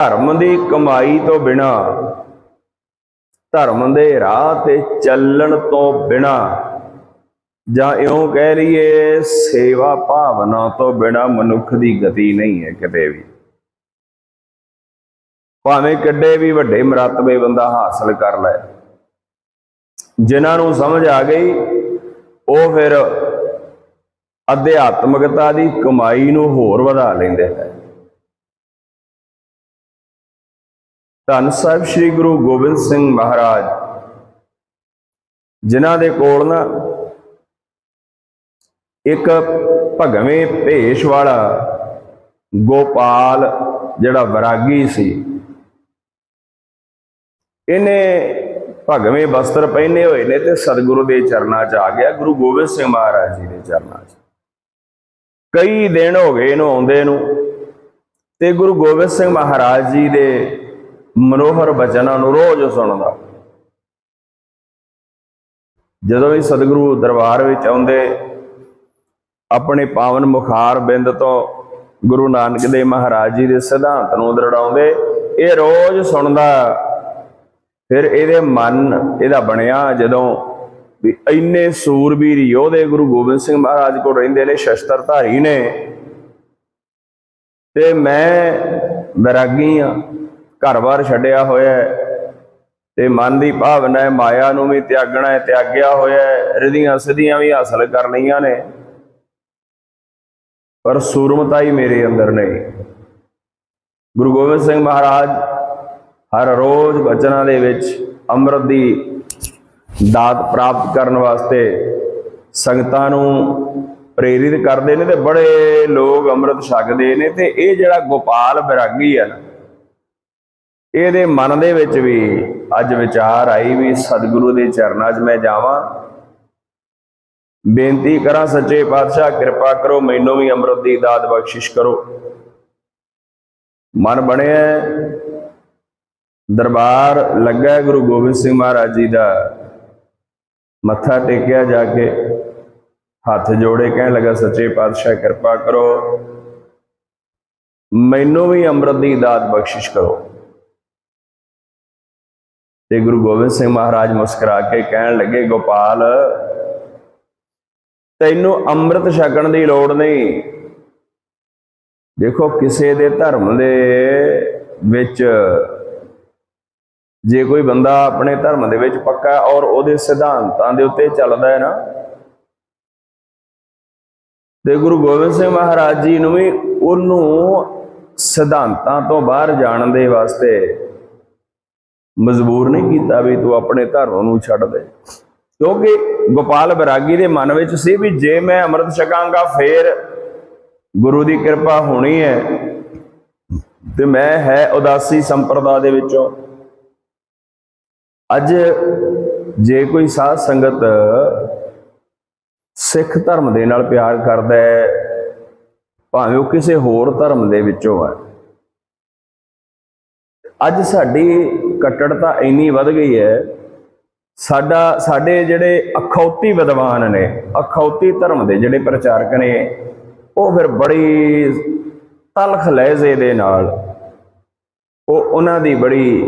ਧਰਮ ਦੀ ਕਮਾਈ ਤੋਂ ਬਿਨਾ, ਧਰਮ ਦੇ ਰਾਹ ਤੇ ਚੱਲਣ ਤੋਂ ਬਿਨਾ, ਜਾਂ ਇਉਂ ਕਹਿ ਲਈਏ ਸੇਵਾ ਭਾਵਨਾ ਤੋਂ ਬਿਨਾ ਮਨੁੱਖ ਦੀ ਗਤੀ ਨਹੀਂ ਹੈ ਕਿਤੇ ਵੀ। ਭਾਵੇਂ ਕਿੱਡੇ ਵੀ ਵੱਡੇ ਮਰਤਬੇ ਬੰਦਾ ਹਾਸਲ ਕਰ ਲੈ ਜਿਨ੍ਹਾਂ ਨੂੰ ਸਮਝ ਆ ਗਈ, ਉਹ ਫਿਰ ਅਧਿਆਤਮਕਤਾ ਦੀ ਕਮਾਈ ਨੂੰ ਹੋਰ ਵਧਾ ਲੈਂਦੇ ਹੈ ਧੰਨ ਸਾਹਿਬ ਸ੍ਰੀ ਗੁਰੂ ਗੋਬਿੰਦ ਸਿੰਘ ਮਹਾਰਾਜ। ਜਿਨ੍ਹਾਂ ਦੇ ਕੋਲ ਨਾ ਇੱਕ ਭਗਵੇਂ ਭੇਸ਼ ਵਾਲਾ ਗੋਪਾਲ ਜਿਹੜਾ ਵਿਰਾਗੀ ਸੀ, ਇਹਨੇ ਭਗਵੇਂ ਵਸਤਰ ਪਹਿਨੇ ਹੋਏ ਨੇ ਤੇ ਸਤਿਗੁਰੂ ਦੇ ਚਰਨਾਂ 'ਚ ਆ ਗਿਆ, ਗੁਰੂ ਗੋਬਿੰਦ ਸਿੰਘ ਮਹਾਰਾਜ ਜੀ ਦੇ ਚਰਨਾਂ 'ਚ। ਕਈ ਦਿਨ ਹੋ ਗਏ ਇਹਨੂੰ ਆਉਂਦੇ ਨੂੰ ਤੇ ਗੁਰੂ ਗੋਬਿੰਦ ਸਿੰਘ ਮਹਾਰਾਜ ਜੀ ਦੇ ਮਨੋਹਰ ਬਚਨਾਂ ਨੂੰ ਰੋਜ਼ ਸੁਣਦਾ। ਜਦੋਂ ਵੀ ਸਤਿਗੁਰੂ ਦਰਬਾਰ ਵਿੱਚ ਆਉਂਦੇ, ਆਪਣੇ ਪਾਵਨ ਮੁਖਾਰ ਬਿੰਦ ਤੋਂ ਗੁਰੂ ਨਾਨਕ ਦੇਵ ਮਹਾਰਾਜ ਜੀ ਦੇ ਸਿਧਾਂਤ ਨੂੰ ਦਰੜਾਉਂਦੇ, ਇਹ ਰੋਜ਼ ਸੁਣਦਾ। ਫਿਰ ਇਹਦੇ ਮਨ ਇਹਦਾ ਬਣਿਆ ਜਦੋਂ ਵੀ ਇੰਨੇ ਸੂਰਬੀਰ ਯੋਧੇ ਗੁਰੂ ਗੋਬਿੰਦ ਸਿੰਘ ਮਹਾਰਾਜ ਕੋਲ ਰਹਿੰਦੇ ਨੇ ਸ਼ਸਤਰ ਧਾਰੀ ਨੇ। ਤੇ ਮੈਂ ਵਿਰਾਗੀ ਆ। ਘਰ-ਬਾਰ ਛੱਡਿਆ ਹੋਇਆ ਹੈ ਤੇ ਮਨ ਦੀ ਭਾਵਨਾ ਹੈ, ਮਾਇਆ ਨੂੰ ਵੀ ਤਿਆਗਣਾ ਹੈ, ਤਿਆਗਿਆ ਹੋਇਆ ਹੈ, ਰਿਧੀਆਂ ਸਿਧੀਆਂ ਵੀ ਹਾਸਲ ਕਰ ਲਈਆਂ ਨੇ। ਪਰ ਸੂਰਮਤਾ ਹੀ ਮੇਰੇ ਅੰਦਰ ਨਹੀਂ। ਗੁਰੂ ਗੋਬਿੰਦ ਸਿੰਘ ਮਹਾਰਾਜ ਹਰ ਰੋਜ਼ ਬਚਨਾਂ ਦੇ ਵਿੱਚ ਅੰਮ੍ਰਿਤ ਦੀ ਦਾਤ ਪ੍ਰਾਪਤ ਕਰਨ ਵਾਸਤੇ ਸੰਗਤਾਂ ਨੂੰ ਪ੍ਰੇਰਿਤ ਕਰਦੇ ਨੇ ਤੇ ਬੜੇ ਲੋਕ ਅੰਮ੍ਰਿਤ ਛਕਦੇ ਨੇ ਤੇ ਇਹ ਜਿਹੜਾ ਗੋਪਾਲ ਵਿਰਾਗੀ ਹੈ ਨਾ ਇਹਦੇ ਮਨ ਦੇ ਵਿੱਚ ਵੀ ਅੱਜ ਵਿਚਾਰ ਆਈ ਵੀ ਸਤਿਗੁਰੂ ਦੇ ਚਰਨਾਂ 'ਚ ਮੈਂ ਜਾਵਾਂ। ਬੇਨਤੀ ਕਰਾਂ ਸੱਚੇ ਪਾਤਸ਼ਾਹ, ਕਿਰਪਾ ਕਰੋ, ਮੈਨੂੰ ਵੀ ਅੰਮ੍ਰਿਤ ਦੀ ਦਾਤ ਬਖਸ਼ਿਸ਼ ਕਰੋ। ਮਨ ਬਣਿਆ ਦਰਬਾਰ ਲੱਗਾ ਗੁਰੂ ਗੋਬਿੰਦ ਸਿੰਘ ਮਹਾਰਾਜ ਜੀ ਦਾ। ਮੱਥਾ ਟੇਕਿਆ ਜਾ ਕੇ ਹੱਥ ਜੋੜੇ ਕਹਿਣ ਲੱਗਾ, ਸੱਚੇ ਪਾਤਸ਼ਾਹ, ਕਿਰਪਾ ਕਰੋ। ਮੈਨੂੰ ਵੀ ਅੰਮ੍ਰਿਤ ਦੀ ਦਾਤ ਬਖਸ਼ਿਸ਼ ਕਰੋ। ਤੇ ਗੁਰੂ ਗੋਬਿੰਦ ਸਿੰਘ ਮਹਾਰਾਜ ਮੁਸਕਰਾ ਕੇ ਕਹਿਣ ਲੱਗੇ, ਗੋਪਾਲ, ਤੈਨੂੰ ਅੰਮ੍ਰਿਤ ਛਕਣ ਦੀ ਲੋੜ ਨਹੀਂ। ਦੇਖੋ, ਕਿਸੇ ਦੇ ਧਰਮ ਦੇ ਵਿੱਚ ਜੇ ਕੋਈ ਬੰਦਾ ਆਪਣੇ ਧਰਮ ਦੇ ਵਿੱਚ ਪੱਕਾ ਔਰ ਉਹਦੇ ਸਿਧਾਂਤਾਂ ਦੇ ਉੱਤੇ ਚੱਲਦਾ ਹੈ ਨਾ, ਤੇ ਗੁਰੂ ਗੋਬਿੰਦ ਸਿੰਘ ਮਹਾਰਾਜ ਜੀ ਨੂੰ ਵੀ ਉਹਨੂੰ ਸਿਧਾਂਤਾਂ ਤੋਂ ਬਾਹਰ ਜਾਣ ਦੇ ਵਾਸਤੇ ਮਜਬੂਰ ਨਹੀਂ ਕੀਤਾ ਵੀ ਤੂੰ ਆਪਣੇ ਧਰਮ ਨੂੰ ਛੱਡ ਦੇ। ਕਿਉਂਕਿ ਗੋਪਾਲ ਬਰਾਗੀ ਦੇ ਮਨ ਵਿੱਚ ਸੀ ਵੀ ਜੇ ਮੈਂ ਅੰਮ੍ਰਿਤ ਛਕਾਂਗਾ, ਫੇਰ ਗੁਰੂ ਦੀ ਕਿਰਪਾ ਹੋਣੀ ਹੈ। ਤੇ ਮੈਂ ਹੈ ਉਦਾਸੀ ਸੰਪਰਦਾ ਦੇ ਵਿੱਚੋਂ। ਅੱਜ ਜੇ ਕੋਈ ਸਾਧ ਸੰਗਤ ਸਿੱਖ ਧਰਮ ਦੇ ਨਾਲ ਪਿਆਰ ਕਰਦਾ ਹੈ, ਭਾਵੇਂ ਉਹ ਕਿਸੇ ਹੋਰ ਧਰਮ ਦੇ ਵਿੱਚੋਂ ਹੈ। ਅੱਜ ਸਾਡੀ ਕੱਟੜਤਾ ਇੰਨੀ ਵੱਧ ਗਈ ਹੈ। ਸਾਡਾ, ਸਾਡੇ ਜਿਹੜੇ ਅਖੌਤੀ ਵਿਦਵਾਨ ਨੇ, ਅਖੌਤੀ ਧਰਮ ਦੇ ਜਿਹੜੇ ਪ੍ਰਚਾਰਕ ਨੇ, ਉਹ ਫਿਰ ਬੜੀ ਤਲਖ ਲਹਿਜ਼ੇ ਦੇ ਨਾਲ ਉਹ ਉਹਨਾਂ ਦੀ ਬੜੀ,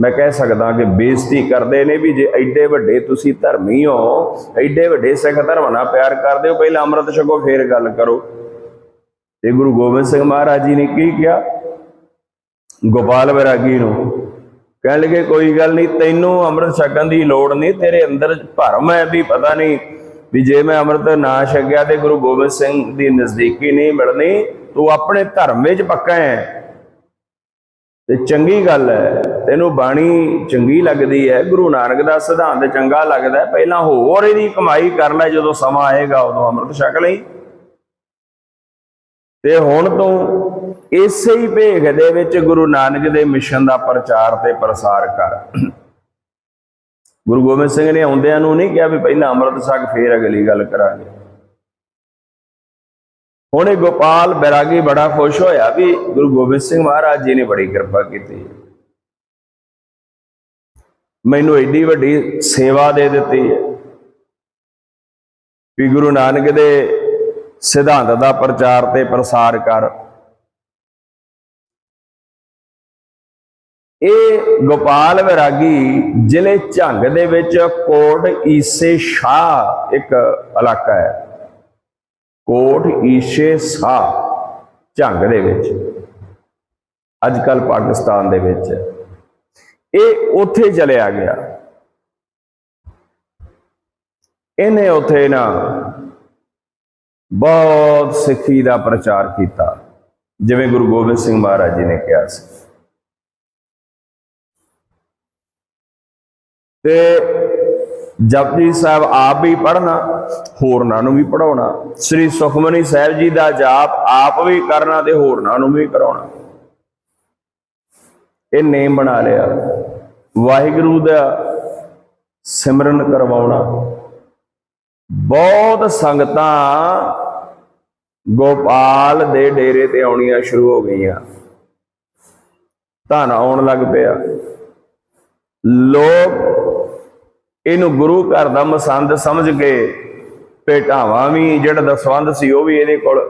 ਮੈਂ ਕਹਿ ਸਕਦਾ ਕਿ ਬੇਇੱਜ਼ਤੀ ਕਰਦੇ ਨੇ ਵੀ ਜੇ ਐਡੇ ਵੱਡੇ ਤੁਸੀਂ ਧਰਮੀ ਹੋ, ਐਡੇ ਵੱਡੇ ਸਿੱਖ ਧਰਮ ਨਾਲ ਪਿਆਰ ਕਰਦੇ ਹੋ, ਪਹਿਲਾਂ ਅੰਮ੍ਰਿਤ ਛਕੋ, ਫੇਰ ਗੱਲ ਕਰੋ। ਤੇ ਗੁਰੂ ਗੋਬਿੰਦ ਸਿੰਘ ਮਹਾਰਾਜ ਜੀ ਨੇ ਕੀ ਕਿਹਾ? ਗੋਪਾਲ ਵਿਰਾਗੀ ਨੂੰ ਕਹਿਣ ਲੱਗੇ, ਕੋਈ ਗੱਲ ਨਹੀਂ, ਤੈਨੂੰ ਅੰਮ੍ਰਿਤ ਛਕਣ ਦੀ ਲੋੜ ਨਹੀਂ, ਤੇਰੇ ਅੰਦਰ ਭਰਮ ਹੈ ਵੀ ਪਤਾ ਨਹੀਂ ਵੀ ਜੇ ਮੈਂ ਅੰਮ੍ਰਿਤ ਨਾ ਛਕਿਆ ਤੇ ਗੁਰੂ ਗੋਬਿੰਦ ਸਿੰਘ ਦੀ ਨਜ਼ਦੀਕੀ ਨਹੀਂ ਮਿਲਣੀ, ਤੂੰ ਆਪਣੇ ਧਰਮ ਵਿੱਚ ਪੱਕਾ ਹੈ। ਤੇ ਚੰਗੀ ਗੱਲ ਹੈ, ਤੈਨੂੰ ਬਾਣੀ ਚੰਗੀ ਲੱਗਦੀ ਹੈ, ਗੁਰੂ ਨਾਨਕ ਦਾ ਸਿਧਾਂਤ ਚੰਗਾ ਲੱਗਦਾ ਪਹਿਲਾਂ ਹੋਰ ਇਹਦੀ ਕਮਾਈ ਕਰ ਲੈ, ਜਦੋਂ ਸਮਾਂ ਆਏਗਾ ਉਦੋਂ ਅੰਮ੍ਰਿਤ ਛਕ ਲਈ। ਤੇ ਹੁਣ ਤੋਂ ਇਸੇ ਹੀ ਭੇਖ ਦੇ ਵਿੱਚ ਗੁਰੂ ਨਾਨਕ ਦੇ ਮਿਸ਼ਨ ਦਾ ਪ੍ਰਚਾਰ ਤੇ ਪ੍ਰਸਾਰ ਕਰ। ਗੁਰੂ ਗੋਬਿੰਦ ਸਿੰਘ ਨੇ ਆਉਂਦਿਆਂ ਨੂੰ ਨਹੀਂ ਕਿਹਾ ਵੀ ਪਹਿਲਾਂ ਅੰਮ੍ਰਿਤ ਛਕ ਫੇਰ ਅਗਲੀ ਗੱਲ ਕਰਾਂਗੇ। ਹੁਣ ਇਹ ਗੋਪਾਲ ਬੈਰਾਗੀ ਬੜਾ ਖੁਸ਼ ਹੋਇਆ ਵੀ ਗੁਰੂ ਗੋਬਿੰਦ ਸਿੰਘ ਮਹਾਰਾਜ ਜੀ ਨੇ ਬੜੀ ਕਿਰਪਾ ਕੀਤੀ। ਮੈਨੂੰ ਏਡੀ ਵੱਡੀ ਸੇਵਾ ਦੇ ਦਿੱਤੀ ਹੈ ਵੀ ਗੁਰੂ ਨਾਨਕ ਦੇ ਸਿਧਾਂਤ ਦਾ ਪ੍ਰਚਾਰ ਤੇ ਪ੍ਰਸਾਰ ਕਰ। ਇਹ ਗੋਪਾਲ ਵਿਰਾਗੀ ਜ਼ਿਲ੍ਹੇ ਝੰਗ ਦੇ ਵਿੱਚ ਕੋਟ ਈਸੇ ਸ਼ਾਹ ਇੱਕ ਇਲਾਕਾ ਹੈ। ਕੋਟ ਈਸੇ ਸ਼ਾਹ ਝੰਗ ਦੇ ਵਿੱਚ। ਅੱਜ ਕੱਲ ਪਾਕਿਸਤਾਨ ਦੇ ਵਿੱਚ। ਇਹ ਉੱਥੇ ਚਲਿਆ ਗਿਆ। ਇਹਨੇ ਉੱਥੇ ਨਾ ਬਹੁਤ ਸਿੱਖੀ ਦਾ ਪ੍ਰਚਾਰ ਕੀਤਾ। ਜਿਵੇਂ ਗੁਰੂ ਗੋਬਿੰਦ ਸਿੰਘ ਮਹਾਰਾਜ ਜੀ ਨੇ ਕਿਹਾ ਸੀ। ਤੇ ਜਪਜੀ ਸਾਹਿਬ ਆਪ ਵੀ ਪੜ੍ਹਨਾ, ਹੋਰਨਾਂ ਨੂੰ ਵੀ ਪੜਾਉਣਾ ਸ੍ਰੀ ਸੁਖਮਨੀ ਸਾਹਿਬ ਜੀ ਦਾ ਜਾਪ ਆਪ ਵੀ ਕਰਨਾ ਤੇ ਹੋਰਨਾਂ ਨੂੰ ਵੀ ਕਰਾਉਣਾ। ਇਹ ਨੇਮ ਬਣਾ ਲਿਆ। ਵਾਹਿਗੁਰੂ ਦਾ ਸਿਮਰਨ ਕਰਵਾਉਣਾ। ਬਹੁਤ ਸੰਗਤਾਂ ਗੋਪਾਲ ਦੇ ਡੇਰੇ ਤੇ ਆਉਣੀਆਂ ਸ਼ੁਰੂ ਹੋ ਗਈਆਂ। ਧਨ ਆਉਣ ਲੱਗ ਪਿਆ। ਲੋਕ ਇਹਨੂੰ ਗੁਰੂ ਘਰ ਦਾ ਮਸੰਦ ਸਮਝ ਕੇ ਭੇਟਾਵਾਂ ਵੀ, ਜਿਹੜਾ ਦਸਵੰਦ ਸੀ ਉਹ ਵੀ ਇਹਦੇ ਕੋਲ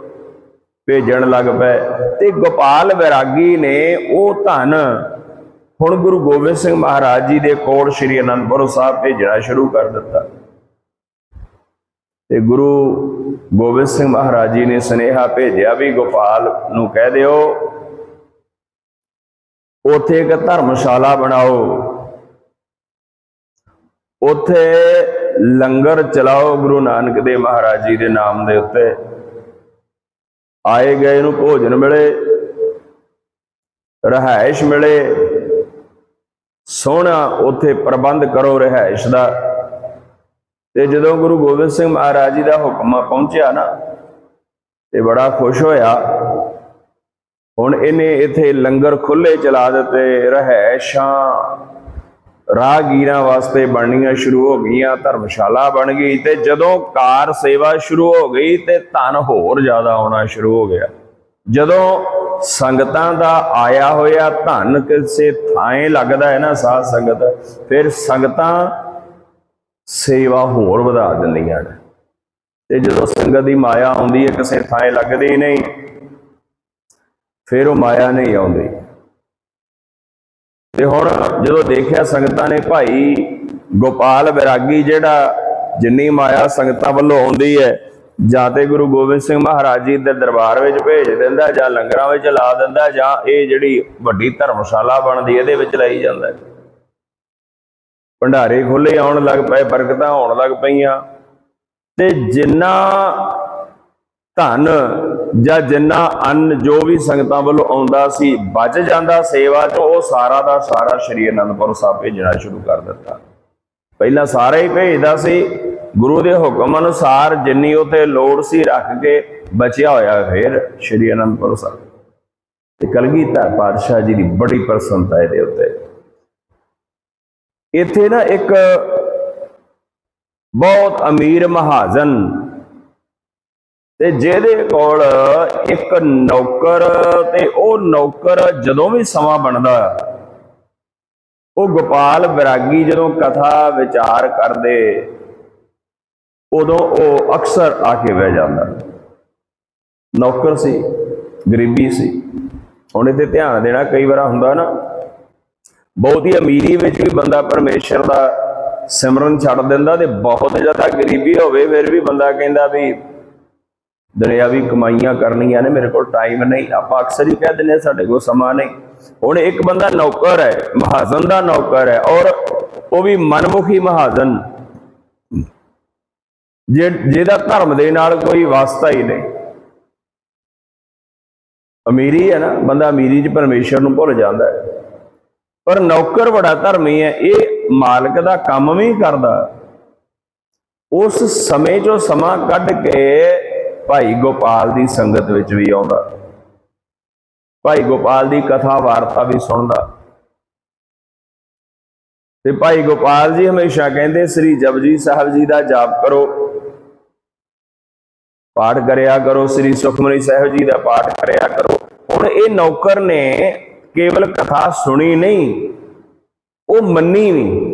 ਭੇਜਣ ਲੱਗ ਪਏ। ਤੇ ਗੋਪਾਲ ਵਿਰਾਗੀ ਨੇ ਉਹ ਧਨ ਹੁਣ ਗੁਰੂ ਗੋਬਿੰਦ ਸਿੰਘ ਮਹਾਰਾਜ ਜੀ ਦੇ ਕੋਲ ਸ੍ਰੀ ਅਨੰਦਪੁਰ ਸਾਹਿਬ ਭੇਜਣਾ ਸ਼ੁਰੂ ਕਰ ਦਿੱਤਾ। ਤੇ ਗੁਰੂ ਗੋਬਿੰਦ ਸਿੰਘ ਮਹਾਰਾਜ ਜੀ ਨੇ ਸਨੇਹਾ ਭੇਜਿਆ ਵੀ ਗੋਪਾਲ ਨੂੰ ਕਹਿ ਦਿਓ, ਉਥੇ ਇੱਕ ਧਰਮਸ਼ਾਲਾ ਬਣਾਓ। ਉੱਥੇ ਲੰਗਰ ਚਲਾਓ ਗੁਰੂ ਨਾਨਕ ਦੇਵ ਮਹਾਰਾਜ ਜੀ ਦੇ ਨਾਮ ਦੇ ਉੱਤੇ। ਆਏ ਗਏ ਨੂੰ ਭੋਜਨ ਮਿਲੇ, ਰਹਾਇਸ਼ ਮਿਲੇ। ਸੋਹਣਾ ਉੱਥੇ ਪ੍ਰਬੰਧ ਕਰੋ ਰਹਾਇਸ਼ ਦਾ। ਤੇ ਜਦੋਂ ਗੁਰੂ ਗੋਬਿੰਦ ਸਿੰਘ ਮਹਾਰਾਜ ਜੀ ਦਾ ਹੁਕਮ ਪਹੁੰਚਿਆ ਨਾ, ਤੇ ਬੜਾ ਖੁਸ਼ ਹੋਇਆ। ਹੁਣ ਇਹਨੇ ਇੱਥੇ ਲੰਗਰ ਖੁੱਲੇ ਚਲਾ ਦਿੱਤੇ ਰਹਿਸ਼ਾਂ ਰਾਹਗੀਰਾਂ ਵਾਸਤੇ ਬਣਨੀਆਂ ਸ਼ੁਰੂ ਹੋ ਗਈਆਂ, ਧਰਮਸ਼ਾਲਾ ਬਣ ਗਈ ਤੇ ਜਦੋਂ ਕਾਰ ਸੇਵਾ ਸ਼ੁਰੂ ਹੋ ਗਈ ਤੇ ਧਨ ਹੋਰ ਜ਼ਿਆਦਾ ਆਉਣਾ ਸ਼ੁਰੂ ਹੋ ਗਿਆ। ਜਦੋਂ ਸੰਗਤਾਂ ਦਾ ਆਇਆ ਹੋਇਆ ਧਨ ਕਿਸੇ ਥਾਂ ਲੱਗਦਾ ਹੈ ਨਾ ਸਾਧ ਸੰਗਤ, ਫਿਰ ਸੰਗਤਾਂ ਸੇਵਾ ਹੋਰ ਵਧਾ ਦਿੰਦੀਆਂ ਨੇ। ਤੇ ਜਦੋਂ ਸੰਗਤ ਦੀ ਮਾਇਆ ਆਉਂਦੀ ਹੈ, ਕਿਸੇ ਥਾਂ ਲੱਗਦੀ ਨਹੀਂ, ਫਿਰ ਉਹ ਮਾਇਆ ਨਹੀਂ ਆਉਂਦੀ। ਤੇ ਹੁਣ ਜਦੋਂ ਦੇਖਿਆ ਸੰਗਤਾਂ ਨੇ ਭਾਈ ਗੋਪਾਲ ਵਿਰਾਗੀ ਜਿਹੜਾ ਜਿੰਨੀ ਮਾਇਆ ਸੰਗਤਾਂ ਵੱਲੋਂ ਆਉਂਦੀ ਹੈ, ਜਾਂ ਤੇ ਗੁਰੂ ਗੋਬਿੰਦ ਸਿੰਘ ਮਹਾਰਾਜ ਜੀ ਦੇ ਦਰਬਾਰ ਵਿੱਚ ਭੇਜ ਦਿੰਦਾ, ਜਾਂ ਲੰਗਰਾਂ ਵਿੱਚ ਲਾ ਦਿੰਦਾ, ਜਾਂ ਇਹ ਜਿਹੜੀ ਵੱਡੀ ਧਰਮਸ਼ਾਲਾ ਬਣਦੀ ਇਹਦੇ ਵਿੱਚ ਲਾਈ ਜਾਂਦਾ ਭੰਡਾਰੇ ਖੁੱਲੇ ਆਉਣ ਲੱਗ ਪਏ, ਬਰਕਤਾਂ ਹੋਣ ਲੱਗ ਪਈਆਂ। ਤੇ ਜਿੰਨਾ ਧਨ ਜਾਂ ਜਿੰਨਾ ਅੰਨ ਜੋ ਵੀ ਸੰਗਤਾਂ ਵੱਲੋਂ ਆਉਂਦਾ ਸੀ ਬਚ ਜਾਂਦਾ ਸੇਵਾ ਚੋਂ, ਉਹ ਸਾਰਾ ਦਾ ਸਾਰਾ ਸ਼੍ਰੀ ਅਨੰਦਪੁਰ ਸਾਹਿਬ ਭੇਜਣਾ ਸ਼ੁਰੂ ਕਰ ਦਿੱਤਾ। ਪਹਿਲਾਂ ਸਾਰਾ ਹੀ ਭੇਜਦਾ ਸੀ। ਗੁਰੂ ਦੇ ਹੁਕਮ ਅਨੁਸਾਰ ਜਿੰਨੀ ਉਤੇ ਲੋੜ ਸੀ ਰੱਖ ਕੇ ਬਚਿਆ ਹੋਇਆ, ਫਿਰ ਸ਼੍ਰੀ ਅਨੰਦਪੁਰ ਸਾਹਿਬ। ਤੇ ਕਲਗੀਧਰ ਪਾਤਸ਼ਾਹ ਜੀ ਦੀ ਬੜੀ ਪ੍ਰਸੰਨਤਾ ਇਹਦੇ ਉੱਤੇ। ਇੱਥੇ ਨਾ ਇੱਕ ਬਹੁਤ ਅਮੀਰ ਮਹਾਜਨ ਤੇ ਜਿਹਦੇ ਕੋਲ ਇੱਕ ਨੌਕਰ ਤੇ ਉਹ ਨੌਕਰ ਜਦੋਂ ਵੀ ਸਮਾਂ ਬਣਦਾ, ਉਹ ਗੋਪਾਲ ਵਿਰਾਗੀ ਜਦੋਂ ਕਥਾ ਵਿਚਾਰ ਕਰਦੇ, ਉਦੋਂ ਉਹ ਅਕਸਰ ਆ ਕੇ ਬਹਿ ਜਾਂਦਾ। ਨੌਕਰ ਸੀ, ਗਰੀਬੀ ਸੀ। ਹੁਣ ਇਹਤੇ ਧਿਆਨ ਦੇਣਾ ਕਈ ਵਾਰ ਹੁੰਦਾ ਨਾ, ਬਹੁਤੀ ਅਮੀਰੀ ਵਿੱਚ ਵੀ ਬੰਦਾ ਪਰਮੇਸ਼ਰ ਦਾ ਸਿਮਰਨ ਛੱਡ ਦਿੰਦਾ ਤੇ ਬਹੁਤ ਜ਼ਿਆਦਾ ਗਰੀਬੀ ਹੋਵੇ, ਫਿਰ ਵੀ ਬੰਦਾ ਕਹਿੰਦਾ ਵੀ ਦੁਨਿਆਵੀ ਕਮਾਈਆਂ ਕਰਨੀਆਂ ਨੇ ਮੇਰੇ ਕੋਲ ਟਾਈਮ ਨਹੀਂ। ਆਪਾਂ ਅਕਸਰ ਹੀ ਕਹਿ ਦਿੰਦੇ ਹਾਂ, ਸਾਡੇ ਕੋਲ ਸਮਾਂ ਨਹੀਂ। ਹੁਣ ਇੱਕ ਬੰਦਾ ਨੌਕਰ ਹੈ ਮਹਾਜਨ ਦਾ ਨੌਕਰ ਹੈ ਔਰ ਉਹ ਵੀ ਮਨਮੁਖੀ ਮਹਾਜਨ। ਜੇ ਜਿਹਦਾ ਧਰਮ ਦੇ ਨਾਲ ਕੋਈ ਵਾਸਤਾ ਹੀ ਨਹੀਂ। ਅਮੀਰੀ ਹੈ ਨਾ ਬੰਦਾ ਅਮੀਰੀ 'ਚ ਪਰਮੇਸ਼ਰ ਨੂੰ ਭੁੱਲ ਜਾਂਦਾ ਹੈ। ਪਰ ਨੌਕਰ ਬੜਾ ਧਰਮੀ ਹੈ ਇਹ ਮਾਲਕ ਦਾ ਕੰਮ ਵੀ ਕਰਦਾ। ਉਸ ਸਮੇਂ 'ਚੋਂ ਸਮਾਂ ਕੱਢ ਕੇ ਭਾਈ ਗੋਪਾਲ ਦੀ ਸੰਗਤ ਵਿੱਚ ਵੀ ਆਉਂਦਾ। ਭਾਈ ਗੋਪਾਲ ਦੀ ਕਥਾ ਵਾਰਤਾ ਵੀ ਸੁਣਦਾ। ਤੇ ਭਾਈ ਗੋਪਾਲ ਜੀ ਹਮੇਸ਼ਾ ਕਹਿੰਦੇ, ਸ੍ਰੀ ਜਪਜੀ ਸਾਹਿਬ ਜੀ ਦਾ ਜਾਪ ਕਰੋ। ਪਾਠ ਕਰਿਆ ਕਰੋ, ਸ੍ਰੀ ਸੁਖਮਨੀ ਸਾਹਿਬ ਜੀ ਦਾ ਪਾਠ ਕਰਿਆ ਕਰੋ। ਹੁਣ ਇਹ ਨੌਕਰ ਨੇ ਕੇਵਲ ਕਥਾ ਸੁਣੀ ਨਹੀਂ, ਉਹ ਮੰਨੀ ਵੀ।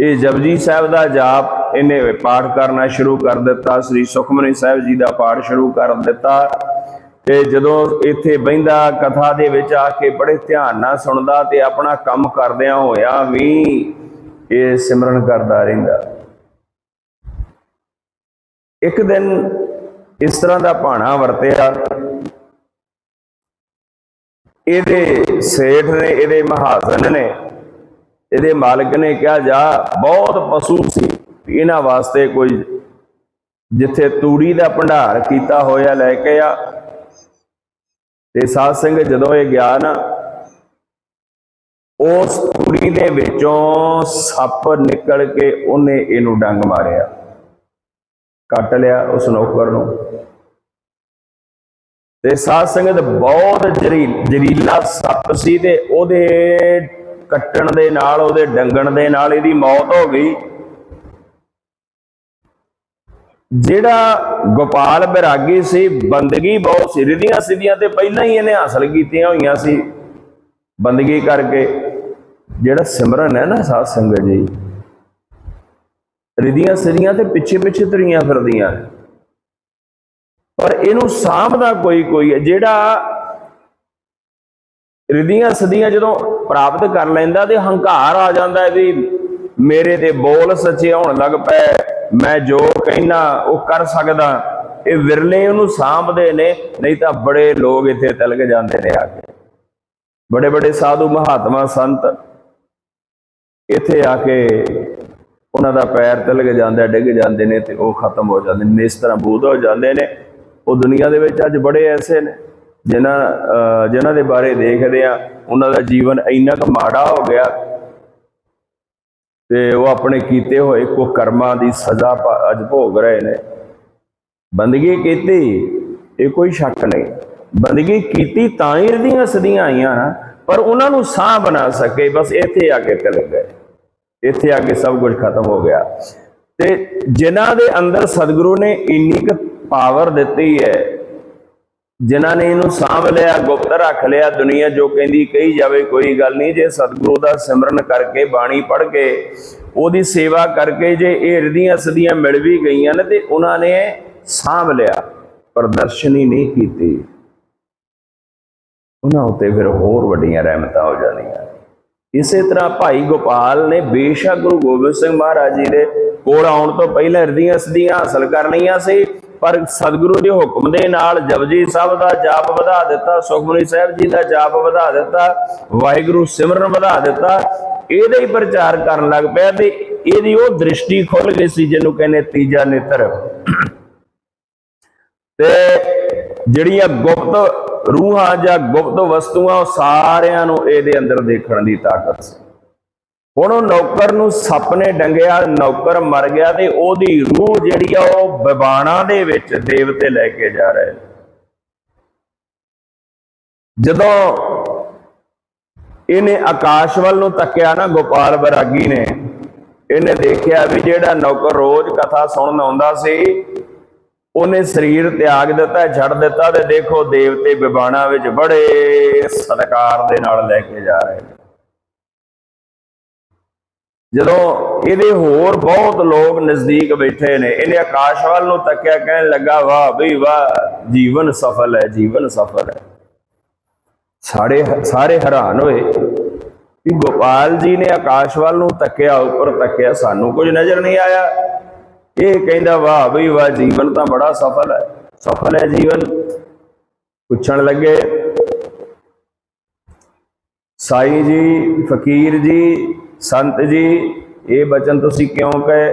ਇਹ ਜਪਜੀ ਸਾਹਿਬ ਦਾ ਜਾਪ ਇਹਨੇ ਪਾਠ ਕਰਨਾ ਸ਼ੁਰੂ ਕਰ ਦਿੱਤਾ, ਸ੍ਰੀ ਸੁਖਮਨੀ ਸਾਹਿਬ ਜੀ ਦਾ ਪਾਠ ਸ਼ੁਰੂ ਕਰ ਦਿੱਤਾ ਤੇ ਜਦੋਂ ਇੱਥੇ ਬਹਿੰਦਾ, ਕਥਾ ਦੇ ਵਿੱਚ ਆ ਕੇ ਬੜੇ ਧਿਆਨ ਨਾਲ ਸੁਣਦਾ ਤੇ ਆਪਣਾ ਕੰਮ ਕਰਦਿਆਂ ਹੋਇਆ ਵੀ ਇਹ ਸਿਮਰਨ ਕਰਦਾ ਰਹਿੰਦਾ। ਇੱਕ ਦਿਨ ਇਸ ਤਰ੍ਹਾਂ ਦਾ ਭਾਣਾ ਵਰਤਿਆ। ਇਹਦੇ ਸੇਠ ਨੇ, ਇਹਦੇ ਮਹਾਜਨ ਨੇ, ਇਹਦੇ ਮਾਲਕ ਨੇ ਕਿਹਾ, ਜਾ, ਬਹੁਤ ਪਸ਼ੂ ਸੀ। ਇਹਨਾਂ ਵਾਸਤੇ ਕੋਈ ਜਿੱਥੇ ਤੂੜੀ ਦਾ ਭੰਡਾਰ ਕੀਤਾ ਹੋਇਆ ਲੈ ਕੇ ਆ। ਤੇ ਸਾਧ ਸਿੰਘ ਜਦੋਂ ਇਹ ਗਿਆ ਨਾ, ਉਸ ਤੂੜੀ ਦੇ ਵਿੱਚੋਂ ਸੱਪ ਨਿਕਲ ਕੇ ਉਹਨੇ ਇਹਨੂੰ ਡੰਗ ਮਾਰਿਆ। ਕੱਟ ਲਿਆ ਉਸ ਨੌਕਰ ਨੂੰ। ਤੇ ਸਾਧ ਸੰਗਤ ਬਹੁਤ ਜਰੀ ਜ਼ਹਿਰੀਲਾ ਸੱਪ ਸੀ ਤੇ ਉਹਦੇ ਕੱਟਣ ਦੇ ਨਾਲ, ਉਹਦੇ ਡੰਗਣ ਦੇ ਨਾਲ ਇਹਦੀ ਮੌਤ ਹੋ ਗਈ। ਜਿਹੜਾ ਗੋਪਾਲ ਬਿਰਾਗੀ ਸੀ, ਬੰਦਗੀ ਬਹੁਤ ਸੀ। ਰਿਧੀਆਂ ਸਿੱਧੀਆਂ ਤੇ ਪਹਿਲਾਂ ਹੀ ਇਹਨੇ ਹਾਸਲ ਕੀਤੀਆਂ ਹੋਈਆਂ ਸੀ। ਬੰਦਗੀ ਕਰਕੇ ਜਿਹੜਾ ਸਿਮਰਨ ਹੈ ਨਾ ਸਾਧ ਸੰਗਤ ਜੀ, ਰਿਧੀਆਂ ਸਿੱਧੀਆਂ ਤੇ ਪਿੱਛੇ ਪਿੱਛੇ ਤੁਰੀਆਂ ਫਿਰਦੀਆਂ। ਪਰ ਇਹਨੂੰ ਸਾਂਭਦਾ ਕੋਈ ਕੋਈ ਹੈ, ਜਿਹੜਾ ਰਿਧੀਆਂ ਸਦੀਆਂ ਜਦੋਂ ਪ੍ਰਾਪਤ ਕਰ ਲੈਂਦਾ ਤੇ ਹੰਕਾਰ ਆ ਜਾਂਦਾ ਵੀ ਮੇਰੇ ਤੇ ਬੋਲ ਸੱਚੇ ਹੋਣ ਲੱਗ ਪਏ। ਮੈਂ ਜੋ ਕਹਿਣਾ ਉਹ ਕਰ ਸਕਦਾ। ਇਹ ਵਿਰਲੇ ਉਹਨੂੰ ਸਾਂਭਦੇ ਨੇ, ਨਹੀਂ ਤਾਂ ਬੜੇ ਲੋਕ ਇੱਥੇ ਤਿਲਕ ਜਾਂਦੇ ਨੇ ਆ ਕੇ। ਬੜੇ ਬੜੇ ਸਾਧੂ ਮਹਾਤਮਾ ਸੰਤ ਇੱਥੇ ਆ ਕੇ ਉਹਨਾਂ ਦਾ ਪੈਰ ਤਿਲਕ ਜਾਂਦਾ, ਡਿੱਗ ਜਾਂਦੇ ਨੇ ਤੇ ਉਹ ਖਤਮ ਹੋ ਜਾਂਦੇ ਨੇ, ਇਸ ਤਰ੍ਹਾਂ ਬੂਦ ਹੋ ਜਾਂਦੇ ਨੇ। ਉਹ ਦੁਨੀਆ ਦੇ ਵਿੱਚ ਅੱਜ ਬੜੇ ਐਸੇ ਨੇ, ਜਿਨ੍ਹਾਂ, ਅਹ, ਜਿਨ੍ਹਾਂ ਦੇ ਬਾਰੇ ਦੇਖਦੇ ਆ, ਉਹਨਾਂ ਦਾ ਜੀਵਨ ਇੰਨਾ ਕੁ ਮਾੜਾ ਹੋ ਗਿਆ। ਤੇ ਉਹ ਆਪਣੇ ਕੀਤੇ ਹੋਏ ਕੋ ਕਰਮਾਂ ਦੀ ਸਜ਼ਾ ਅੱਜ ਭੋਗ ਰਹੇ ਨੇ। ਬੰਦਗੀ ਕੀਤੀ, ਇਹ ਕੋਈ ਸ਼ੱਕ ਨਹੀਂ। ਬੰਦਗੀ ਕੀਤੀ ਤਾਂ ਹੀ ਰਦੀਆਂ ਸਦੀਆਂ ਆਈਆਂ ਨਾ, ਪਰ ਉਹਨਾਂ ਨੂੰ ਸਾਹ ਬਣਾ ਸਕੇ, ਬਸ ਇੱਥੇ ਆ ਕੇ ਚਲੇ ਗਏ। ਇੱਥੇ ਆ ਕੇ ਸਭ ਕੁਝ ਖਤਮ ਹੋ ਗਿਆ। ਤੇ ਜਿਨ੍ਹਾਂ ਦੇ ਅੰਦਰ ਸਤਿਗੁਰੂ ਨੇ ਇੰਨੀ ਕੁ ਪਾਵਰ ਦਿੱਤੀ ਹੈ ਜਿਨ੍ਹਾਂ ਨੇ ਇਹਨੂੰ ਸਾਂਭ ਲਿਆ, ਗੁਪਤ ਰੱਖ ਲਿਆ, ਦੁਨੀਆ ਜੋ ਕਹਿੰਦੀ ਕਹੀ ਜਾਵੇ ਕੋਈ ਗੱਲ ਨਹੀਂ। ਜੇ ਸਤਿਗੁਰੂ ਦਾ ਸਿਮਰਨ ਕਰਕੇ, ਬਾਣੀ ਪੜ੍ਹ ਕੇ, ਉਹਦੀ ਸੇਵਾ ਕਰਕੇ ਜੇ ਇਹ ਰਿਧੀਆਂ ਸਦੀਆਂ ਮਿਲ ਵੀ ਗਈਆਂ ਨੇ ਤੇ ਉਹਨਾਂ ਨੇ ਸਾਂਭ ਲਿਆ, ਪ੍ਰਦਰਸ਼ਨੀ ਨਹੀਂ ਕੀਤੀ। ਉਹਨਾਂ ਉੱਤੇ ਫਿਰ ਹੋਰ ਵੱਡੀਆਂ ਰਹਿਮਤਾਂ ਹੋ ਜਾਣੀਆਂ ਇਸੇ ਤਰ੍ਹਾਂ ਭਾਈ ਗੋਪਾਲ ਨੇ ਬੇਸ਼ੱਕ ਗੁਰੂ ਗੋਬਿੰਦ ਸਿੰਘ ਮਹਾਰਾਜ ਜੀ ਦੇ ਕੋਲ ਆਉਣ ਤੋਂ ਪਹਿਲਾਂ ਰਦੀਆਂ ਸਦੀਆਂ ਹਾਸਲ ਕਰ ਲਈਆਂ ਸੀ। ਪਰ ਸਤਿਗੁਰੂ ਦੇ ਹੁਕਮ ਦੇ ਨਾਲ ਜਪਜੀ ਸਾਹਿਬ ਦਾ ਜਾਪ ਵਧਾ ਦਿੱਤਾ, ਸੁਖਮਨੀ ਸਾਹਿਬ ਜੀ ਦਾ ਜਾਪ ਵਧਾ ਦਿੱਤਾ, ਵਾਹਿਗੁਰੂ ਸਿਮਰਨ ਵਧਾ ਦਿੱਤਾ, ਇਹਦਾ ਹੀ ਪ੍ਰਚਾਰ ਕਰਨ ਲੱਗ ਪਿਆ ਤੇ ਇਹਦੀ ਉਹ ਦ੍ਰਿਸ਼ਟੀ ਖੁੱਲ ਗਈ ਸੀ ਜਿਹਨੂੰ ਕਹਿੰਦੇ ਤੀਜਾ ਨੇਤਰ। ਤੇ ਜਿਹੜੀਆਂ ਗੁਪਤ ਰੂਹਾਂ ਜਾਂ ਗੁਪਤ ਵਸਤੂਆਂ ਉਹ ਸਾਰਿਆਂ ਨੂੰ ਇਹਦੇ ਅੰਦਰ ਦੇਖਣ ਦੀ ਤਾਕਤ ਸੀ। ਹੁਣ ਉਹ ਨੌਕਰ ਨੂੰ ਸੱਪ ਨੇ ਡੰਗਿਆ, ਨੌਕਰ ਮਰ ਗਿਆ ਤੇ ਉਹਦੀ ਰੂਹ ਜਿਹੜੀ ਆ ਉਹ ਬਿਬਾਣਾ ਦੇ ਵਿੱਚ ਦੇਵਤੇ ਲੈ ਕੇ ਜਾ ਰਹੇ ਜਦੋਂ ਇਹਨੇ ਆਕਾਸ਼ ਵੱਲ ਨੂੰ ਤੱਕਿਆ ਨਾ, ਗੋਪਾਲ ਬਰਾਗੀ ਨੇ, ਇਹਨੇ ਦੇਖਿਆ ਵੀ ਜਿਹੜਾ ਨੌਕਰ ਰੋਜ਼ ਕਥਾ ਸੁਣਨ ਆਉਂਦਾ ਸੀ, ਉਹਨੇ ਸਰੀਰ ਤਿਆਗ ਦਿੱਤਾ, ਛੱਡ ਦਿੱਤਾ ਤੇ ਦੇਖੋ ਦੇਵਤੇ ਬਿਬਾਣਾ ਵਿੱਚ ਬੜੇ ਸਤਿਕਾਰ ਦੇ ਨਾਲ ਲੈ ਕੇ ਜਾ ਰਹੇ ਨੇ। ਜਦੋਂ ਇਹਦੇ ਹੋਰ ਬਹੁਤ ਲੋਕ ਨਜ਼ਦੀਕ ਬੈਠੇ ਨੇ, ਇਹਨੇ ਆਕਾਸ਼ ਵੱਲ ਨੂੰ ਤੱਕਿਆ, ਕਹਿਣ ਲੱਗਾ, ਵਾਹ ਬਈ, ਵਾਹ, ਜੀਵਨ ਸਫਲ ਹੈ, ਜੀਵਨ ਸਫਲ ਹੈ। ਸਾਰੇ ਸਾਰੇ ਹੈਰਾਨ ਹੋਏ ਕਿ ਗੋਪਾਲ ਜੀ ਨੇ ਆਕਾਸ਼ ਵੱਲ ਨੂੰ ਤੱਕਿਆ, ਉੱਪਰ ਤੱਕਿਆ, ਸਾਨੂੰ ਕੁਝ ਨਜ਼ਰ ਨਹੀਂ ਆਇਆ। ਇਹ ਕਹਿੰਦਾ, ਵਾਹ ਬਈ, ਵਾਹ, ਜੀਵਨ ਤਾਂ ਬੜਾ ਸਫਲ ਹੈ ਸਫਲ ਹੈ ਜੀਵਨ। ਪੁੱਛਣ ਲੱਗੇ, ਸਾਈ ਜੀ, ਫਕੀਰ ਜੀ ਸੰਤ ਜੀ, ਇਹ ਬਚਨ ਤੁਸੀਂ ਕਿਉਂ ਕਹੇ?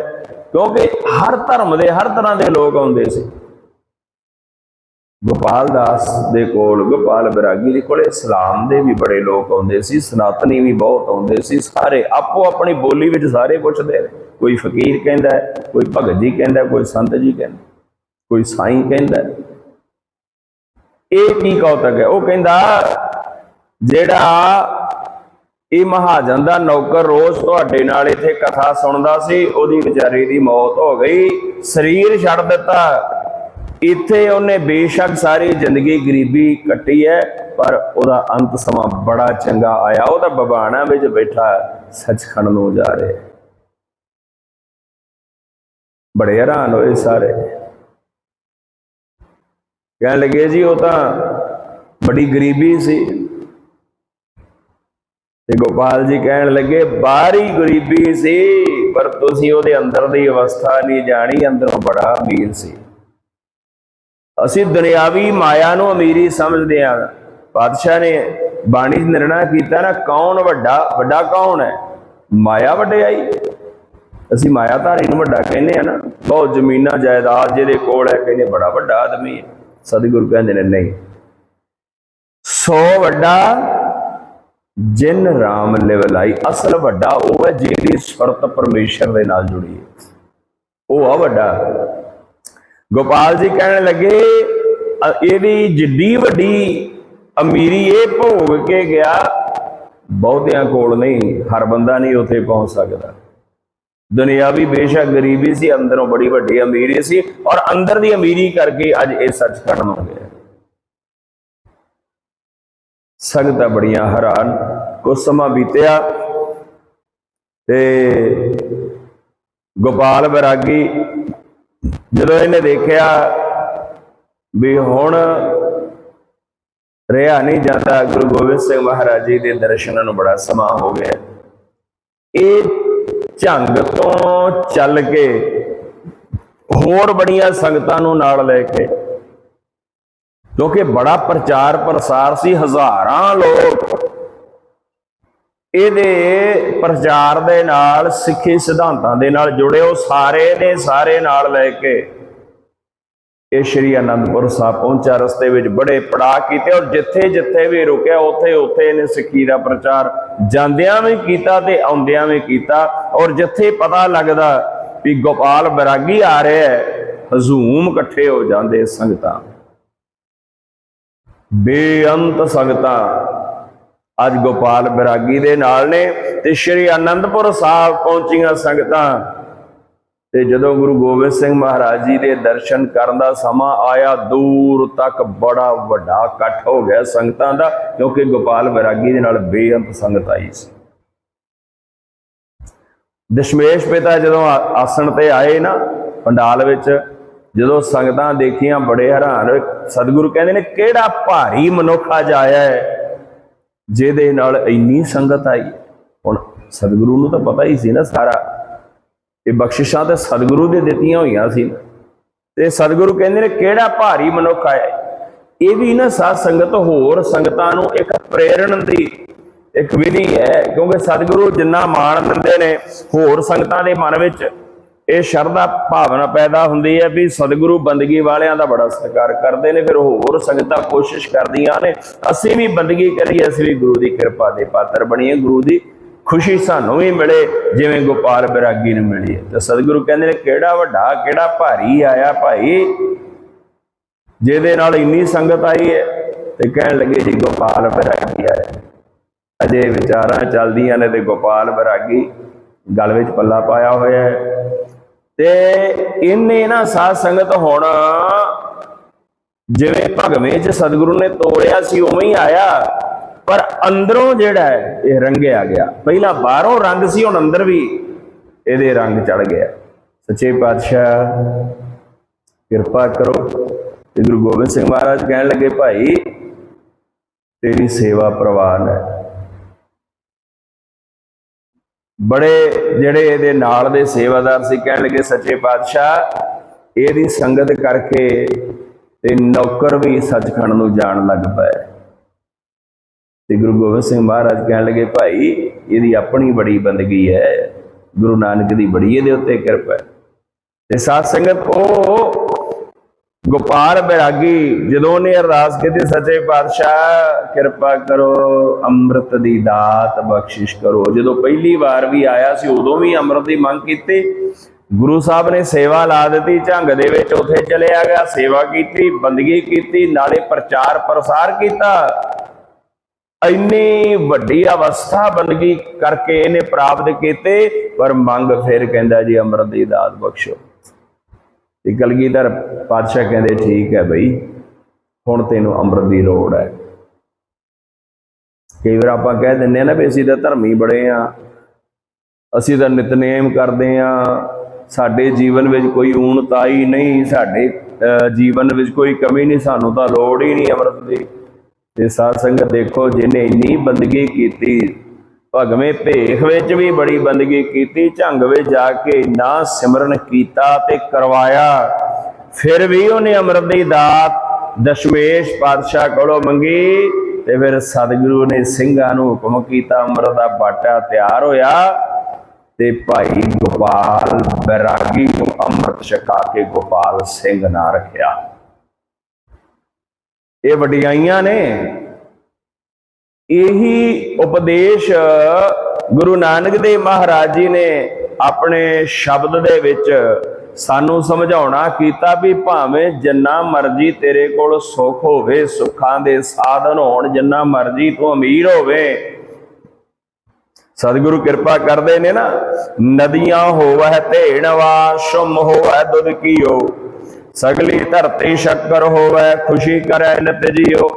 ਕਿਉਂਕਿ ਹਰ ਧਰਮ ਦੇ, ਹਰ ਤਰ੍ਹਾਂ ਦੇ ਲੋਕ ਆਉਂਦੇ ਸੀ। ਗੋਪਾਲ ਦਾਸ ਦੇ ਕੋਲ, ਗੋਪਾਲ ਬਰਾਗੀ ਦੇ ਕੋਲ, ਇਸਲਾਮ ਦੇ ਵੀ ਬੜੇ ਲੋਕ ਆਉਂਦੇ ਸੀ, ਸਨਾਤਨੀ ਵੀ ਬਹੁਤ ਆਉਂਦੇ ਸੀ, ਸਾਰੇ ਆਪੋ ਆਪਣੀ ਬੋਲੀ ਵਿੱਚ ਸਾਰੇ ਪੁੱਛਦੇ ਨੇ। ਕੋਈ ਫਕੀਰ ਕਹਿੰਦਾ ਕੋਈ ਭਗਤ ਜੀ ਕਹਿੰਦਾ ਕੋਈ ਸੰਤ ਜੀ ਕਹਿੰਦਾ ਕੋਈ ਸਾਈਂ ਕਹਿੰਦਾ ਇਹ ਕੀ ਕੌਤਕ ਹੈ? ਉਹ ਕਹਿੰਦਾ, ਜਿਹੜਾ ਇਹ ਮਹਾਜਨ ਦਾ ਨੌਕਰ ਰੋਜ਼ ਤੁਹਾਡੇ ਨਾਲ ਇੱਥੇ ਕਥਾ ਸੁਣਦਾ ਸੀ, ਉਹਦੀ ਵਿਚਾਰੀ ਦੀ ਮੌਤ ਹੋ ਗਈ, ਸਰੀਰ ਛੱਡ ਦਿੱਤਾ। ਇੱਥੇ ਉਹਨੇ ਬੇਸ਼ੱਕ ਸਾਰੀ ਜ਼ਿੰਦਗੀ ਗਰੀਬੀ ਕੱਟੀ ਹੈ, ਪਰ ਉਹਦਾ ਅੰਤ ਸਮਾਂ ਬੜਾ ਚੰਗਾ ਆਇਆ। ਉਹ ਤਾਂ ਬਬਾਣਾ ਵਿੱਚ ਬੈਠਾ ਸੱਚਖੰਡ ਨੂੰ ਜਾ ਰਿਹਾ। ਬੜੇ ਹੈਰਾਨ ਹੋਏ ਸਾਰੇ। ਕਹਿਣ ਲੱਗੇ ਜੀ, ਉਹ ਤਾਂ ਬੜੀ ਗਰੀਬੀ ਸੀ। ਤੇ ਗੋਪਾਲ ਜੀ ਕਹਿਣ ਲੱਗੇ ਬਾਹਰੀ ਗਰੀਬੀ ਸੀ, ਪਰ ਤੁਸੀਂ ਉਹਦੇ ਅੰਦਰ ਦੀ ਅਵਸਥਾ ਨਹੀਂ ਜਾਣੀ, ਅੰਦਰੋਂ ਬੜਾ ਅਮੀਰ ਸੀ। ਅਸੀਂ ਦੁਨਿਆਵੀ ਮਾਇਆ ਨੂੰ ਅਮੀਰੀ ਸਮਝਦੇ ਹਾਂ। ਪਾਤਸ਼ਾਹ ਨੇ ਬਾਣੀ 'ਚ ਨਿਰਣਾ ਕੀਤਾ ਨਾ, ਕੌਣ ਵੱਡਾ ਵੱਡਾ ਕੌਣ ਹੈ? ਮਾਇਆ ਵਡਿਆਈ ਅਸੀਂ ਮਾਇਆ ਧਾਰੀ ਨੂੰ ਵੱਡਾ ਕਹਿੰਦੇ ਆ ਨਾ ਬਹੁਤ ਜ਼ਮੀਨਾਂ, ਜਾਇਦਾਦ ਜਿਹਦੇ ਕੋਲ ਹੈ, ਕਹਿੰਦੇ ਬੜਾ ਵੱਡਾ ਆਦਮੀ ਹੈ। ਸਤਿਗੁਰੂ ਕਹਿੰਦੇ ਨੇ, ਨਹੀਂ। ਸੋ ਵੱਡਾ ਜਿਨ ਰਾਮ ਲਿਵਲਾਈ ਅਸਲ ਵੱਡਾ ਉਹ ਹੈ ਜਿਹਦੀ ਸੁਰਤ ਪਰਮੇਸ਼ਰ ਦੇ ਨਾਲ ਜੁੜੀ ਹੈ। ਉਹ ਆ ਵੱਡਾ। ਗੋਪਾਲ ਜੀ ਕਹਿਣ ਲੱਗੇ ਇਹਦੀ ਜਿੱਡੀ ਵੱਡੀ ਅਮੀਰੀ ਇਹ ਭੋਗ ਕੇ ਗਿਆ, ਬਹੁਤਿਆਂ ਕੋਲ ਨਹੀਂ, ਹਰ ਬੰਦਾ ਨਹੀਂ ਉੱਥੇ ਪਹੁੰਚ ਸਕਦਾ। ਦੁਨਿਆਵੀ ਬੇਸ਼ੱਕ ਗਰੀਬੀ ਸੀ, ਅੰਦਰੋਂ ਬੜੀ ਵੱਡੀ ਅਮੀਰੀ ਸੀ, ਔਰ ਅੰਦਰ ਦੀ ਅਮੀਰੀ ਕਰਕੇ ਅੱਜ ਇਹ ਸੱਚਖੰਡ ਹੋ ਗਿਆ ਸੰਗਤਾਂ ਬੜੀਆਂ ਹੈਰਾਨ ਕੁਝ ਸਮਾਂ ਬੀਤਿਆ ਤੇ ਗੋਪਾਲ ਬੈਰਾਗੀ ਜਦੋਂ ਇਹਨੇ ਦੇਖਿਆ ਵੀ ਹੁਣ ਰਿਹਾ ਨਹੀਂ ਜਾਂਦਾ, ਗੁਰੂ ਗੋਬਿੰਦ ਸਿੰਘ ਮਹਾਰਾਜ ਜੀ ਦੇ ਦਰਸ਼ਨਾਂ ਨੂੰ ਬੜਾ ਸਮਾਂ ਹੋ ਗਿਆ। ਇਹ ਝੰਗ ਤੋਂ ਚੱਲ ਕੇ ਹੋਰ ਬੜੀਆਂ ਸੰਗਤਾਂ ਨੂੰ ਨਾਲ ਲੈ ਕੇ ਕਿਉਂਕਿ ਬੜਾ ਪ੍ਰਚਾਰ ਪ੍ਰਸਾਰ ਸੀ, ਹਜ਼ਾਰਾਂ ਲੋਕ ਇਹਦੇ ਪ੍ਰਚਾਰ ਦੇ ਨਾਲ, ਸਿੱਖੀ ਸਿਧਾਂਤਾਂ ਦੇ ਨਾਲ ਜੁੜੇ ਉਹ ਸਾਰੇ ਨੇ ਸਾਰੇ ਨਾਲ ਲੈ ਕੇ ਇਹ ਸ਼੍ਰੀ ਅਨੰਦਪੁਰ ਸਾਹਿਬ ਪਹੁੰਚਾ ਰਸਤੇ ਵਿੱਚ ਬੜੇ ਪੜਾਅ ਕੀਤੇ ਔਰ ਜਿੱਥੇ ਜਿੱਥੇ ਵੀ ਰੁਕਿਆ ਉੱਥੇ ਉੱਥੇ ਇਹਨੇ ਸਿੱਖੀ ਦਾ ਪ੍ਰਚਾਰ ਜਾਂਦਿਆਂ ਵੀ ਕੀਤਾ ਤੇ ਆਉਂਦਿਆਂ ਵੀ ਕੀਤਾ ਔਰ ਜਿੱਥੇ ਪਤਾ ਲੱਗਦਾ ਵੀ ਗੋਪਾਲ ਬੈਰਾਗੀ ਆ ਰਿਹਾ ਹੈ, ਹਜ਼ੂਮ ਇਕੱਠੇ ਹੋ ਜਾਂਦੇ ਸੰਗਤਾਂ। ਬੇਅੰਤ ਸੰਗਤਾਂ। ਅੱਜ ਗੋਪਾਲ ਬੈਰਾਗੀ ਦੇ ਨਾਲ ਨੇ ਤੇ ਸ਼੍ਰੀ ਅਨੰਦਪੁਰ ਸਾਹਿਬ ਪਹੁੰਚੀਆਂ ਸੰਗਤਾਂ। ਤੇ ਜਦੋਂ ਗੁਰੂ ਗੋਬਿੰਦ ਸਿੰਘ ਮਹਾਰਾਜ ਜੀ ਦੇ ਦਰਸ਼ਨ ਕਰਨ ਦਾ ਸਮਾਂ ਆਇਆ, ਦੂਰ ਤੱਕ ਬੜਾ ਵੱਡਾ ਇਕੱਠ ਹੋ ਗਿਆ ਸੰਗਤਾਂ ਦਾ, ਕਿਉਂਕਿ ਗੋਪਾਲ ਬੈਰਾਗੀ ਦੇ ਨਾਲ ਬੇਅੰਤ ਸੰਗਤ ਆਈ ਸੀ। ਦਸ਼ਮੇਸ਼ ਪਿਤਾ ਜਦੋਂ ਆ- ਆਸਣ ਤੇ ਆਏ ਨਾ, ਪੰਡਾਲ ਵਿੱਚ ਜਦੋਂ ਸੰਗਤਾਂ ਦੇਖੀਆਂ ਬੜੇ ਹੈਰਾਨ ਹੋਏ ਸਤਿਗੁਰੂ ਕਹਿੰਦੇ ਨੇ, ਕਿਹੜਾ ਭਾਰੀ ਮਨੁੱਖ ਅੱਜ ਆਇਆ ਹੈ, ਜਿਹਦੇ ਨਾਲ ਇੰਨੀ ਸੰਗਤ ਆਈ? ਹੁਣ ਸਤਿਗੁਰੂ ਨੂੰ ਤਾਂ ਪਤਾ ਹੀ ਸੀ ਨਾ ਸਾਰਾ। ਇਹ ਬਖਸ਼ਿਸ਼ਾਂ ਤਾਂ ਸਤਿਗੁਰੂ ਦੇ ਦਿੱਤੀਆਂ ਹੋਈਆਂ ਸੀ ਤੇ ਸਤਿਗੁਰੂ ਕਹਿੰਦੇ ਨੇ, ਕਿਹੜਾ ਭਾਰੀ ਮਨੁੱਖ ਆਇਆ ਇਹ ਵੀ ਨਾ ਸਾਧ ਸੰਗਤ ਹੋਰ ਸੰਗਤਾਂ ਨੂੰ ਇੱਕ ਪ੍ਰੇਰਣ ਦੀ ਇੱਕ ਵਿਧੀ ਹੈ, ਕਿਉਂਕਿ ਸਤਿਗੁਰੂ ਜਿੰਨਾ ਮਾਣ ਦਿੰਦੇ ਨੇ ਹੋਰ ਸੰਗਤਾਂ ਦੇ ਮਨ ਵਿੱਚ ਇਹ ਸ਼ਰਧਾ ਭਾਵਨਾ ਪੈਦਾ ਹੁੰਦੀ ਹੈ ਵੀ ਸਤਿਗੁਰੂ ਬੰਦਗੀ ਵਾਲਿਆਂ ਦਾ ਬੜਾ ਸਤਿਕਾਰ ਕਰਦੇ ਨੇ, ਫਿਰ ਹੋਰ ਸੰਗਤਾਂ ਕੋਸ਼ਿਸ਼ ਕਰਦੀਆਂ ਨੇ, ਅਸੀਂ ਵੀ ਬੰਦਗੀ ਕਰੀਏ, ਅਸੀਂ ਵੀ ਗੁਰੂ ਦੀ ਕਿਰਪਾ ਦੇ ਪਾਤਰ ਬਣੀਏ, ਗੁਰੂ ਦੀ ਖੁਸ਼ੀ ਸਾਨੂੰ ਵੀ ਮਿਲੇ, ਜਿਵੇਂ ਗੋਪਾਲ ਬੈਰਾਗੀ ਨੂੰ ਮਿਲੀ ਹੈ। ਤੇ ਸਤਿਗੁਰੂ ਕਹਿੰਦੇ ਨੇ, ਕਿਹੜਾ ਵੱਡਾ, ਕਿਹੜਾ ਭਾਰੀ ਆਇਆ ਭਾਈ? ਜਿਹਦੇ ਨਾਲ ਇੰਨੀ ਸੰਗਤ ਆਈ ਹੈ ਤੇ ਕਹਿਣ ਲੱਗੇ, ਜੀ, ਗੋਪਾਲ ਬੈਰਾਗੀ ਆਇਆ ਅਜੇ ਵਿਚਾਰਾਂ ਚੱਲਦੀਆਂ ਨੇ ਤੇ ਗੋਪਾਲ ਬੈਰਾਗੀ ਗਲ ਵਿੱਚ ਪੱਲਾ ਪਾਇਆ ਹੋਇਆ ਹੈ। ਤੇ ਇਹਨੇ ਨਾ ਸਾਧ ਸੰਗਤ ਹੁਣ ਜਿਵੇਂ ਭਗਵੇਂ ਚ ਸਤਿਗੁਰੂ ਨੇ ਤੋੜਿਆ ਸੀ, ਉਵੇਂ ਹੀ ਆਇਆ। ਪਰ ਅੰਦਰੋਂ ਜਿਹੜਾ ਹੈ, ਇਹ ਰੰਗਿਆ ਗਿਆ। ਪਹਿਲਾਂ ਬਾਹਰੋਂ ਰੰਗ ਸੀ, ਹੁਣ ਅੰਦਰ ਵੀ ਇਹਦੇ ਰੰਗ ਚੜ ਗਿਆ ਸੱਚੇ ਪਾਤਸ਼ਾਹ, ਕਿਰਪਾ ਕਰੋ। ਤੇ ਗੁਰੂ ਗੋਬਿੰਦ ਸਿੰਘ ਮਹਾਰਾਜ ਕਹਿਣ ਲੱਗੇ, ਭਾਈ, ਤੇਰੀ ਸੇਵਾ ਪ੍ਰਵਾਨ ਹੈ। ਬੜੇ ਜਿਹੜੇ ਇਹਦੇ ਨਾਲ ਦੇ ਸੇਵਾਦਾਰ ਸੀ, ਕਹਿਣ ਲੱਗੇ ਸੱਚੇ ਪਾਤਸ਼ਾਹ, ਇਹਦੀ ਸੰਗਤ ਕਰਕੇ ਤੇ ਨੌਕਰ ਵੀ ਸੱਚਖੰਡ ਨੂੰ ਜਾਣ ਲੱਗ ਪਏ। ਤੇ ਗੁਰੂ ਗੋਬਿੰਦ ਸਿੰਘ ਮਹਾਰਾਜ ਕਹਿਣ ਲੱਗੇ, ਭਾਈ, ਇਹਦੀ ਆਪਣੀ ਬੜੀ ਬੰਦਗੀ ਹੈ, ਗੁਰੂ ਨਾਨਕ ਦੀ ਬੜੀ ਇਹਦੇ ਉੱਤੇ ਕਿਰਪਾ ਤੇ ਸਾਧ ਸੰਗਤ, ਉਹ ਗੋਪਾਲ ਬੈਰਾਗੀ, ਜਦੋਂ ਨੇ ਅਰਦਾਸ ਕੀਤੀ, ਸੱਚੇ ਪਾਤਸ਼ਾਹ, ਕਿਰਪਾ ਕਰੋ, ਅੰਮ੍ਰਿਤ ਦੀ ਦਾਤ ਬਖਸ਼ਿਸ਼ ਕਰੋ। ਜਦੋਂ ਪਹਿਲੀ ਵਾਰ ਵੀ ਆਇਆ ਸੀ, ਉਦੋਂ ਵੀ ਅੰਮ੍ਰਿਤ ਦੀ ਮੰਗ ਕੀਤੀ। ਗੁਰੂ ਸਾਹਿਬ ਨੇ ਸੇਵਾ ਲਾ ਦਿੱਤੀ, ਝੰਗ ਦੇ ਵਿੱਚ ਉੱਥੇ ਚਲਿਆ ਗਿਆ, ਸੇਵਾ ਕੀਤੀ, ਬੰਦਗੀ ਕੀਤੀ, ਨਾਲੇ ਪ੍ਰਚਾਰ ਪ੍ਰਸਾਰ ਕੀਤਾ। ਇੰਨੀ ਵੱਡੀ ਅਵਸਥਾ ਬੰਦਗੀ ਕਰਕੇ ਇਹਨੇ ਪ੍ਰਾਪਤ ਕੀਤੇ, ਪਰ ਮੰਗ ਫਿਰ ਕਹਿੰਦਾ ਜੀ, ਅੰਮ੍ਰਿਤ ਦੀ ਦਾਤ ਬਖਸ਼ੋ। ਤੇ ਕਲਗੀਧਰ ਪਾਤਸ਼ਾਹ ਕਹਿੰਦੇ, ਠੀਕ ਹੈ ਬਈ, ਹੁਣ ਤੈਨੂੰ ਅੰਮ੍ਰਿਤ ਦੀ ਲੋੜ ਹੈ। ਕਈ ਵਾਰ ਆਪਾਂ ਕਹਿ ਦਿੰਦੇ ਆ ਨਾ ਵੀ ਅਸੀਂ ਤਾਂ ਧਰਮੀ ਬੜੇ ਆ ਅਸੀਂ ਤਾਂ ਨਿਤਨੇਮ ਕਰਦੇ ਆ ਸਾਡੇ ਜੀਵਨ ਵਿੱਚ ਕੋਈ ਊਣਤਾਈ ਨਹੀਂ, ਸਾਡੇ ਜੀਵਨ ਵਿੱਚ ਕੋਈ ਕਮੀ ਨਹੀਂ, ਸਾਨੂੰ ਤਾਂ ਲੋੜ ਹੀ ਨਹੀਂ ਅੰਮ੍ਰਿਤ ਦੀ। ਤੇ ਸਾਧ ਸੰਗਤ ਦੇਖੋ, ਜਿਹਨੇ ਇੰਨੀ ਬੰਦਗੀ ਕੀਤੀ ਭਗਵੇਂ ਭੇਖ ਵਿੱਚ ਵੀ ਬੜੀ ਬੰਦਗੀ ਕੀਤੀ, ਝੰਗ ਵਿੱਚ ਜਾ ਕੇ ਇੰਨਾ ਸਿਮਰਨ ਕੀਤਾ ਤੇ ਕਰਵਾਇਆ। ਫਿਰ ਵੀ ਉਹਨੇ ਅੰਮ੍ਰਿਤ ਦੀ ਦਾਤ ਦਸ਼ਮੇਸ਼ ਪਾਤਸ਼ਾਹ ਕੋਲੋਂ ਮੰਗੀ ਤੇ ਫਿਰ ਸਤਿਗੁਰੂ ਨੇ ਸਿੰਘਾਂ ਨੂੰ ਹੁਕਮ ਕੀਤਾ ਅੰਮ੍ਰਿਤ ਦਾ ਬਾਟਾ ਤਿਆਰ ਹੋਇਆ ਤੇ ਭਾਈ ਗੋਪਾਲ ਬੈਰਾਗੀ ਨੂੰ ਅੰਮ੍ਰਿਤ ਛਕਾ ਕੇ ਗੋਪਾਲ ਸਿੰਘ ਨਾ ਰੱਖਿਆ। ਇਹ ਵਡਿਆਈਆਂ ਨੇ ਇਹੀ ਉਪਦੇਸ਼, ਗੁਰੂ ਨਾਨਕ ਦੇਵ ਮਹਾਰਾਜ ਜੀ ਨੇ ਆਪਣੇ ਸ਼ਬਦ ਦੇ ਵਿੱਚ ਸਾਨੂੰ ਸਮਝਾਉਣਾ ਕੀਤਾ ਵੀ ਭਾਵੇਂ ਜਿੰਨਾ ਮਰਜ਼ੀ ਤੇਰੇ ਕੋਲ ਸੁੱਖ ਹੋਵੇ, ਸੁੱਖਾਂ ਦੇ ਸਾਧਨ ਹੋਣ, ਜਿੰਨਾ ਮਰਜ਼ੀ ਤੂੰ ਅਮੀਰ ਹੋਵੇ। ਸਤਿਗੁਰੂ ਕਿਰਪਾ ਕਰਦੇ ਨੇ ਨਾ, ਨਦੀਆਂ ਹੋਵੈ ਧੇਣਵਾ ਸ਼ੁਮ ਹੋਵੈ ਦੁੱਧ ਕੀਓ ਸਗਲੀ ਧਰਤੀ ਸ਼ੱਕਰ ਹੋਵੈ ਖੁਸ਼ੀ ਕਰੈ ਨਿਤ ਜੀਓ।